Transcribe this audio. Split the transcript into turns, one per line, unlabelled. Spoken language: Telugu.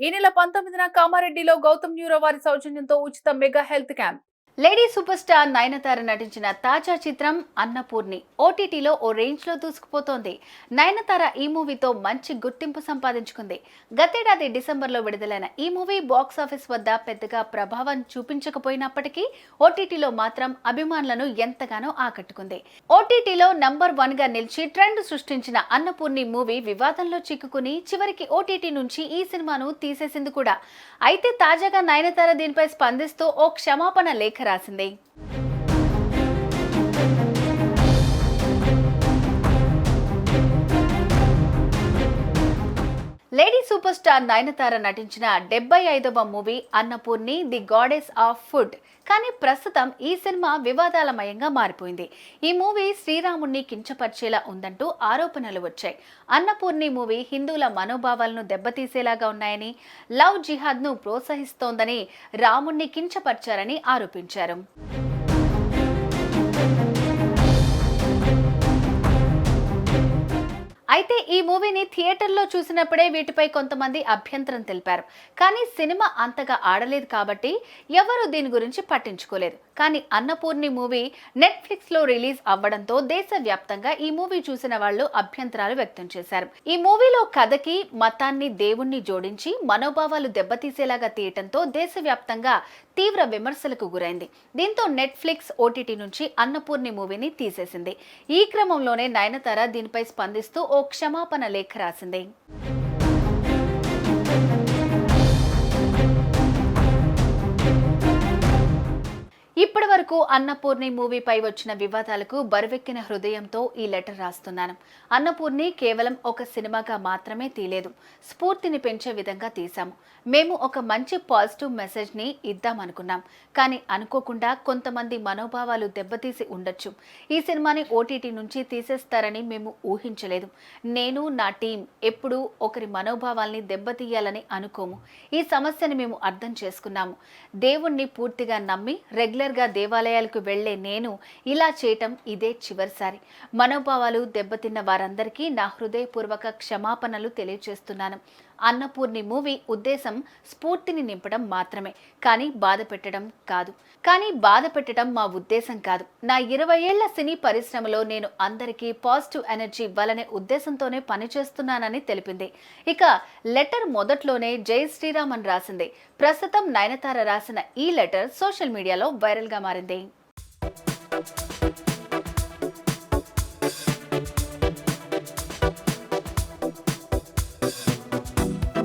ఈ నెల పంతొమ్మిదిన కామారెడ్డిలో గౌతమ్ న్యూరో వారి సౌజన్యంతో ఉచిత mega health camp.
Lady super star Nayanthara నటించిన తాజా చిత్రం అన్నపూర్ణి. ఓటీటీలో ఓ రేంజ్లో దూసుకుపోతోంది. నయనతార ఈ మూవీతో మంచి గుర్తింపు సంపాదించుకుంది. గతేడాది డిసెంబర్లో విడుదలైన ఈ మూవీ బాక్స్ ఆఫీస్ వద్ద పెద్దగా ప్రభావం చూపించకపోయినప్పటికీ ఓటీటీలో మాత్రం అభిమానులను ఎంతగానో ఆకట్టుకుంది. ఓటీటీలో నంబర్ వన్గా నిలిచి ట్రెండ్ సృష్టించిన అన్నపూర్ణి మూవీ వివాదంలో చిక్కుకుని చివరికి ఓటీటీ నుంచి ఈ సినిమాను తీసేసింది కూడా. అయితే తాజాగా నయనతార దీనిపై స్పందిస్తూ ఓ క్షమాపణ లేఖ రాసింది లేడీ సూపర్ స్టార్ నయనతార నటించిన డెబ్బై ఐదవ movie Annapoorani the goddess of food. కానీ ప్రస్తుతం ఈ సినిమా వివాదాలమయంగా మారిపోయింది. ఈ మూవీ శ్రీరాముణ్ణి కించపరిచేలా ఉందంటూ ఆరోపణలు వచ్చాయి. అన్నపూర్ణి మూవీ హిందువుల మనోభావాలను దెబ్బతీసేలాగా ఉన్నాయని లవ్ జిహాద్ను ప్రోత్సహిస్తోందని రాముణ్ణి కించపరిచారని ఆరోపించారు. అయితే ఈ మూవీని థియేటర్లో చూసినప్పుడే వీటిపై కొంతమంది అభ్యంతరం తెలిపారు. కానీ సినిమా అంతగా ఆడలేదు కాబట్టి ఎవరు దీని గురించి పట్టించుకోలేదు. కానీ అన్నపూర్ణి మూవీ నెట్ఫ్లిక్స్లో రిలీజ్ అవ్వడంతో దేశవ్యాప్తంగా ఈ మూవీ చూసిన వాళ్ళు అభ్యంతరాలు వ్యక్తం చేశారు. ఈ మూవీలో కథకి మతాన్ని దేవుణ్ణి జోడించి మనోభావాలు దెబ్బతీసేలాగా తీయటంతో దేశవ్యాప్తంగా తీవ్ర విమర్శలకు గురైంది. దీంతో నెట్ఫ్లిక్స్ ఓటీటీ నుంచి అన్నపూర్ణి మూవీని తీసేసింది. ఈ క్రమంలోనే నయనతార దీనిపై స్పందిస్తూ ఓ క్షమాపణ లేఖ రాసింది. ఇప్పటి వరకు అన్నపూర్ణి మూవీపై వచ్చిన వివాదాలకు బరువెక్కిన హృదయంతో ఈ లెటర్ రాస్తున్నాను. అన్నపూర్ణి కేవలం ఒక సినిమాగా మాత్రమే తీలేదు స్ఫూర్తిని పెంచే విధంగా తీశాము. మేము ఒక మంచి పాజిటివ్ మెసేజ్ని ఇద్దామనుకున్నాం కానీ అనుకోకుండా కొంతమంది మనోభావాలు దెబ్బతీసి ఉండొచ్చు. ఈ సినిమాని ఓటీటీ నుంచి తీసేస్తారని మేము ఊహించలేదు. నేను నా టీం ఎప్పుడూ ఒకరి మనోభావాల్ని దెబ్బతీయాలని అనుకోము. ఈ సమస్యని మేము అర్థం చేసుకున్నాము. దేవుణ్ణి పూర్తిగా నమ్మి రెగ్యులర్ రెగ్యులర్గా దేవాలయాలకు వెళ్ళే నేను ఇలా చేయటం ఇదే చివరిసారి. మనోభావాలు దెబ్బతిన్న వారందరికీ నా హృదయపూర్వక క్షమాపణలు తెలియజేస్తున్నాను అన్నపూర్ణి మూవీ ఉద్దేశం స్ఫూర్తిని నింపడం మాత్రమే. కానీ బాధ పెట్టడం కాదు. కానీ బాధ పెట్టడం మా ఉద్దేశం కాదు. నా ఇరవై ఏళ్ళ సినీ పరిశ్రమలో నేను అందరికీ పాజిటివ్ ఎనర్జీ ఇవ్వాలనే ఉద్దేశంతోనే పనిచేస్తున్నానని తెలిపింది. ఇక లెటర్ మొదట్లోనే జై శ్రీరామ్ అని రాసింది. ప్రస్తుతం నయనతార రాసిన ఈ లెటర్ సోషల్ మీడియాలో వైరల్గా మారింది.